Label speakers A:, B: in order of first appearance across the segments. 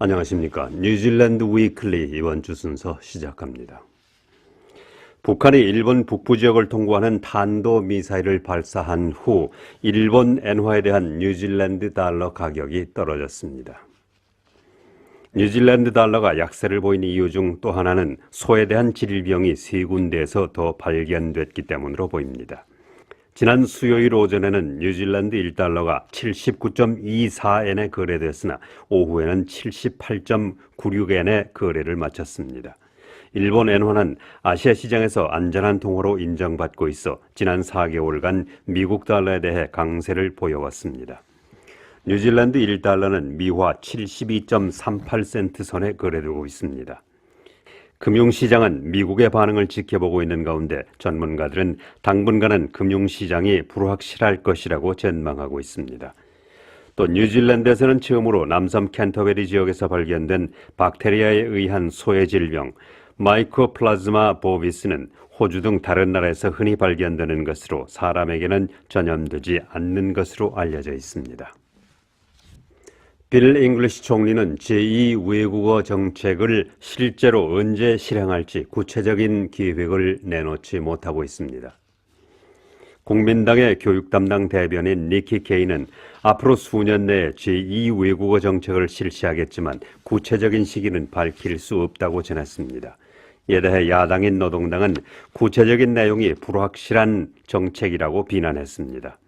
A: 안녕하십니까. 뉴질랜드 위클리 이번 주 순서 시작합니다. 북한이 일본 북부 지역을 통과하는 탄도 미사일을 발사한 후 일본 엔화에 대한 뉴질랜드 달러 가격이 떨어졌습니다. 뉴질랜드 달러가 약세를 보인 이유 중 또 하나는 소에 대한 질병이 세 군데에서 더 발견됐기 때문으로 보입니다. 지난 수요일 오전에는 뉴질랜드 1달러가 79.24엔에 거래됐으나 오후에는 78.96엔에 거래를 마쳤습니다. 일본 엔화는 아시아 시장에서 안전한 통화로 인정받고 있어 지난 4개월간 미국 달러에 대해 강세를 보여왔습니다. 뉴질랜드 1달러는 미화 72.38센트 선에 거래되고 있습니다. 금융시장은 미국의 반응을 지켜보고 있는 가운데 전문가들은 당분간은 금융시장이 불확실할 것이라고 전망하고 있습니다. 또 뉴질랜드에서는 처음으로 남섬 캔터베리 지역에서 발견된 박테리아에 의한 소의 질병 마이코플라즈마 보비스는 호주 등 다른 나라에서 흔히 발견되는 것으로 사람에게는 전염되지 않는 것으로 알려져 있습니다. 빌 잉글리시 총리는 제2 외국어 정책을 실제로 언제 실행할지 구체적인 계획을 내놓지 못하고 있습니다. 국민당의 교육 담당 대변인 니키 케이는 앞으로 수년 내에 제2 외국어 정책을 실시하겠지만 구체적인 시기는 밝힐 수 없다고 전했습니다. 이에 대해 야당인 노동당은 구체적인 내용이 불확실한 정책이라고 비난했습니다.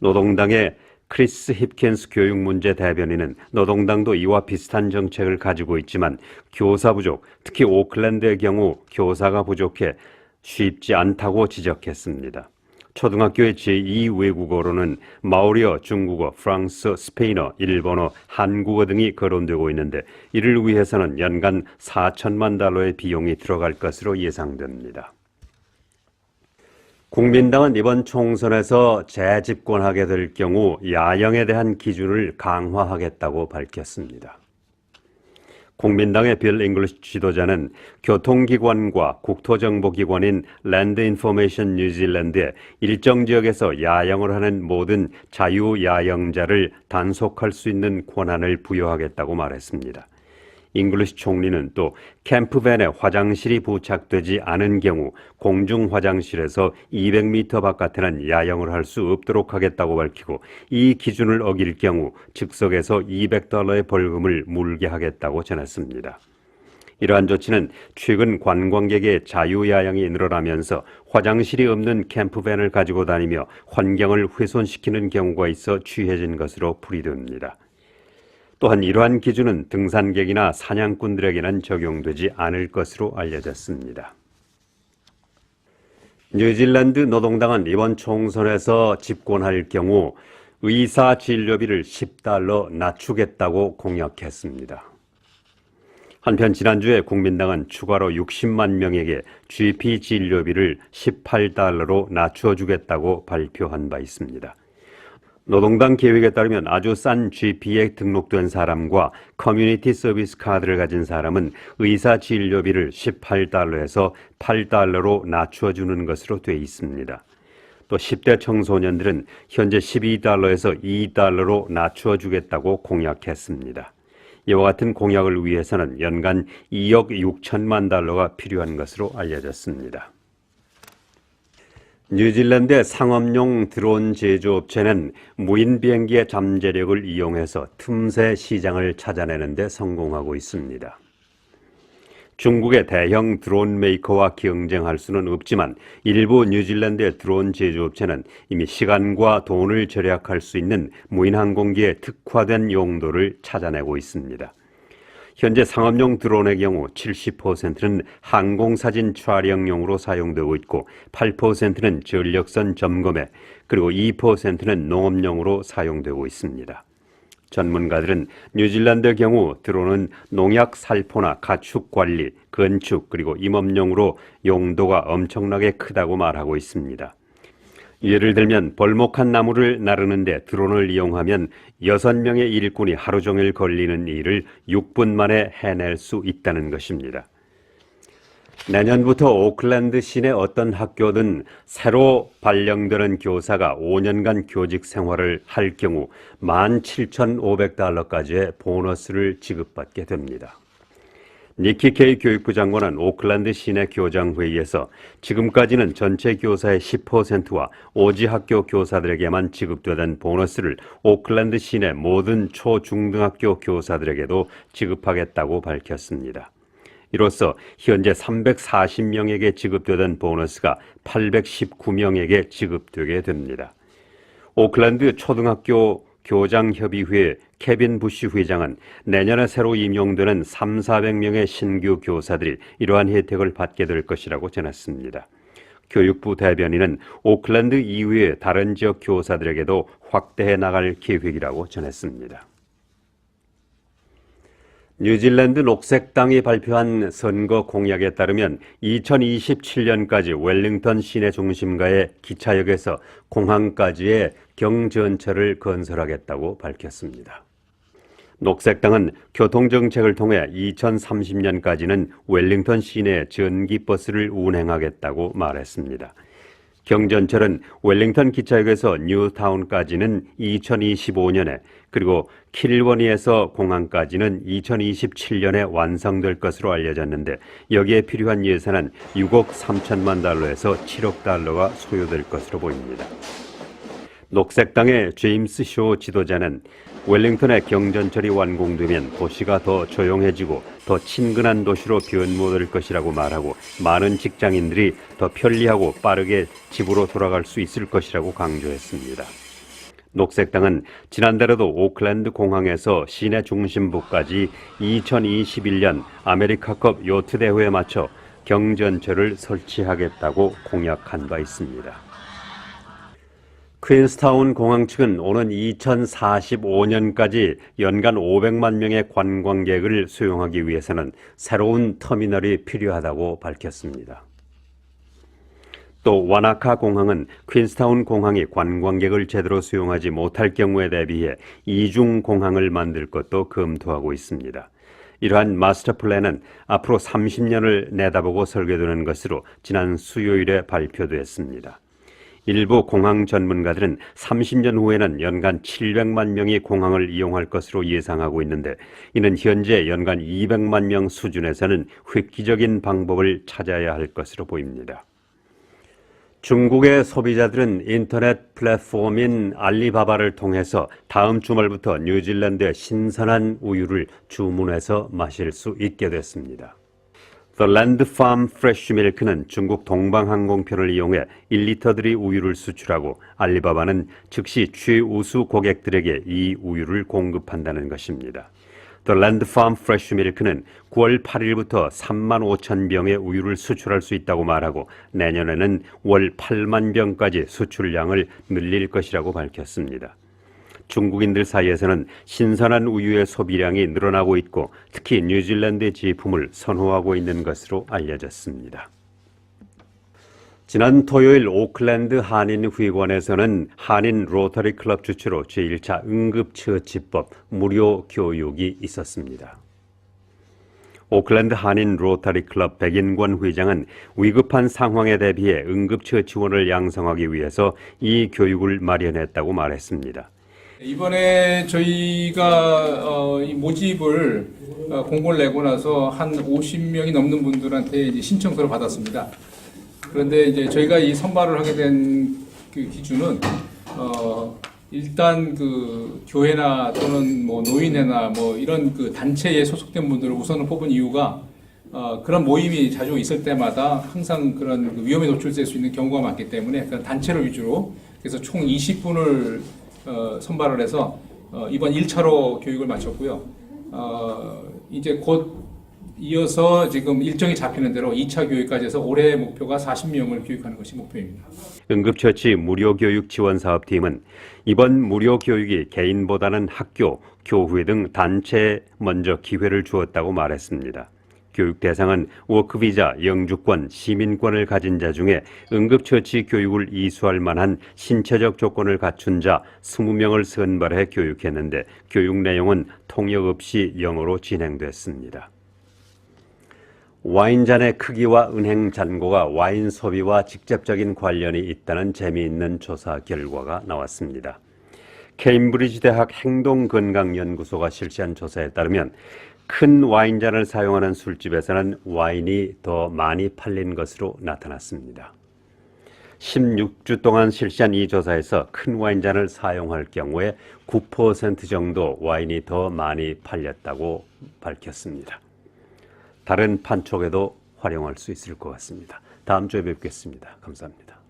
A: 노동당의 크리스 힙킨스 교육문제 대변인은 노동당도 이와 비슷한 정책을 가지고 있지만 교사 부족, 특히 오클랜드의 경우 교사가 부족해 쉽지 않다고 지적했습니다. 초등학교의 제2 외국어로는 마오리어, 중국어, 프랑스, 스페인어, 일본어, 한국어 등이 거론되고 있는데 이를 위해서는 연간 4천만 달러의 비용이 들어갈 것으로 예상됩니다. 국민당은 이번 총선에서 재집권하게 될 경우 야영에 대한 기준을 강화하겠다고 밝혔습니다. 국민당의 빌 잉글리시 지도자는 교통기관과 국토정보기관인 랜드 인포메이션 뉴질랜드에 일정 지역에서 야영을 하는 모든 자유야영자를 단속할 수 있는 권한을 부여하겠다고 말했습니다. 잉글리시 총리는 또 캠프밴에 화장실이 부착되지 않은 경우 공중 화장실에서 200m 바깥에는 야영을 할 수 없도록 하겠다고 밝히고 이 기준을 어길 경우 즉석에서 200달러의 벌금을 물게 하겠다고 전했습니다. 이러한 조치는 최근 관광객의 자유야영이 늘어나면서 화장실이 없는 캠프밴을 가지고 다니며 환경을 훼손시키는 경우가 있어 취해진 것으로 풀이됩니다. 또한 이러한 기준은 등산객이나 사냥꾼들에게는 적용되지 않을 것으로 알려졌습니다. 뉴질랜드 노동당은 이번 총선에서 집권할 경우 의사 진료비를 10달러 낮추겠다고 공약했습니다. 한편 지난주에 국민당은 추가로 60만 명에게 GP 진료비를 18달러로 낮춰주겠다고 발표한 바 있습니다. 노동당 계획에 따르면 아주 싼 GP에 등록된 사람과 커뮤니티 서비스 카드를 가진 사람은 의사 진료비를 18달러에서 8달러로 낮추어 주는 것으로 돼 있습니다. 또 10대 청소년들은 현재 12달러에서 2달러로 낮추어 주겠다고 공약했습니다. 이와 같은 공약을 위해서는 연간 2억 6천만 달러가 필요한 것으로 알려졌습니다. 뉴질랜드의 상업용 드론 제조업체는 무인 비행기의 잠재력을 이용해서 틈새 시장을 찾아내는 데 성공하고 있습니다. 중국의 대형 드론 메이커와 경쟁할 수는 없지만 일부 뉴질랜드의 드론 제조업체는 이미 시간과 돈을 절약할 수 있는 무인 항공기에 특화된 용도를 찾아내고 있습니다. 현재 상업용 드론의 경우 70%는 항공사진 촬영용으로 사용되고 있고 8%는 전력선 점검에 그리고 2%는 농업용으로 사용되고 있습니다. 전문가들은 뉴질랜드의 경우 드론은 농약 살포나 가축 관리, 건축 그리고 임업용으로 용도가 엄청나게 크다고 말하고 있습니다. 예를 들면 벌목한 나무를 나르는데 드론을 이용하면 6명의 일꾼이 하루 종일 걸리는 일을 6분 만에 해낼 수 있다는 것입니다. 내년부터 오클랜드 시내 어떤 학교든 새로 발령되는 교사가 5년간 교직 생활을 할 경우 17,500달러까지의 보너스를 지급받게 됩니다. 니키 케이 교육부 장관은 오클랜드 시내 교장 회의에서 지금까지는 전체 교사의 10%와 오지 학교 교사들에게만 지급되던 보너스를 오클랜드 시내 모든 초중등학교 교사들에게도 지급하겠다고 밝혔습니다. 이로써 현재 340명에게 지급되던 보너스가 819명에게 지급되게 됩니다. 오클랜드 초등학교 교장협의회 케빈 부시 회장은 내년에 새로 임용되는 3, 400명의 신규 교사들이 이러한 혜택을 받게 될 것이라고 전했습니다. 교육부 대변인은 오클랜드 이외의 다른 지역 교사들에게도 확대해 나갈 계획이라고 전했습니다. 뉴질랜드 녹색당이 발표한 선거 공약에 따르면 2027년까지 웰링턴 시내 중심가의 기차역에서 공항까지의 경전철을 건설하겠다고 밝혔습니다. 녹색당은 교통정책을 통해 2030년까지는 웰링턴 시내 전기버스를 운행하겠다고 말했습니다. 경전철은 웰링턴 기차역에서 뉴타운까지는 2025년에 그리고 킬버니에서 공항까지는 2027년에 완성될 것으로 알려졌는데 여기에 필요한 예산은 6억 3천만 달러에서 7억 달러가 소요될 것으로 보입니다. 녹색당의 제임스 쇼 지도자는 웰링턴의 경전철이 완공되면 도시가 더 조용해지고 더 친근한 도시로 변모될 것이라고 말하고 많은 직장인들이 더 편리하고 빠르게 집으로 돌아갈 수 있을 것이라고 강조했습니다. 녹색당은 지난달에도 오클랜드 공항에서 시내 중심부까지 2021년 아메리카컵 요트 대회에 맞춰 경전철을 설치하겠다고 공약한 바 있습니다. 퀸스타운 공항 측은 오는 2045년까지 연간 500만 명의 관광객을 수용하기 위해서는 새로운 터미널이 필요하다고 밝혔습니다. 또 와나카 공항은 퀸스타운 공항이 관광객을 제대로 수용하지 못할 경우에 대비해 이중 공항을 만들 것도 검토하고 있습니다. 이러한 마스터 플랜은 앞으로 30년을 내다보고 설계되는 것으로 지난 수요일에 발표됐습니다. 일부 공항 전문가들은 30년 후에는 연간 700만 명이 공항을 이용할 것으로 예상하고 있는데 이는 현재 연간 200만 명 수준에서는 획기적인 방법을 찾아야 할 것으로 보입니다. 중국의 소비자들은 인터넷 플랫폼인 알리바바를 통해서 다음 주말부터 뉴질랜드의 신선한 우유를 주문해서 마실 수 있게 됐습니다. The Farm Fresh Milk는 중국 동방항공편을 이용해 1리터들이 우유를 수출하고 알리바바는 즉시 최우수 고객들에게 이 우유를 공급한다는 것입니다. The Farm Fresh Milk는 9월 8일부터 3만 5천 병의 우유를 수출할 수 있다고 말하고 내년에는 월 8만 병까지 수출량을 늘릴 것이라고 밝혔습니다. 중국인들 사이에서는 신선한 우유의 소비량이 늘어나고 있고 특히 뉴질랜드 제품을 선호하고 있는 것으로 알려졌습니다. 지난 토요일 오클랜드 한인회관에서는 한인 로터리 클럽 주최로 제1차 응급처치법 무료 교육이 있었습니다. 오클랜드 한인 로터리 클럽 백인권 회장은 위급한 상황에 대비해 응급처치원을 양성하기 위해서 이 교육을 마련했다고 말했습니다.
B: 이번에 저희가 어, 이 모집을 어, 공고를 내고 나서 한 50명이 넘는 분들한테 이제 신청서를 받았습니다. 그런데 이제 저희가 이 선발을 하게 된 그 기준은 어, 일단 그 교회나 또는 뭐 노인회나 뭐 이런 그 단체에 소속된 분들을 우선은 뽑은 이유가 어, 그런 모임이 자주 있을 때마다 항상 그런 그 위험에 노출될 수 있는 경우가 많기 때문에 그런 단체를 위주로 그래서 총 20분을 어, 선발을 해서 어, 이번 1차로 교육을 마쳤고요. 어, 이제 곧 이어서 지금 일정이 잡히는 대로 2차 교육까지 해서 올해 목표가 40명을 교육하는 것이 목표입니다.
A: 응급처치 무료교육 지원사업팀은 이번 무료 교육이 개인보다는 학교, 교회 등 단체에 먼저 기회를 주었다고 말했습니다. 교육 대상은 워크비자, 영주권, 시민권을 가진 자 중에 응급처치 교육을 이수할 만한 신체적 조건을 갖춘 자 20명을 선발해 교육했는데 교육 내용은 통역 없이 영어로 진행됐습니다. 와인잔의 크기와 은행 잔고가 와인 소비와 직접적인 관련이 있다는 재미있는 조사 결과가 나왔습니다. 케임브리지 대학 행동건강연구소가 실시한 조사에 따르면 큰 와인잔을 사용하는 술집에서는 와인이 더 많이 팔린 것으로 나타났습니다. 16주 동안 실시한 이 조사에서 큰 와인잔을 사용할 경우에 9% 정도 와인이 더 많이 팔렸다고 밝혔습니다. 다른 판촉에도 활용할 수 있을 것 같습니다. 다음 주에 뵙겠습니다. 감사합니다.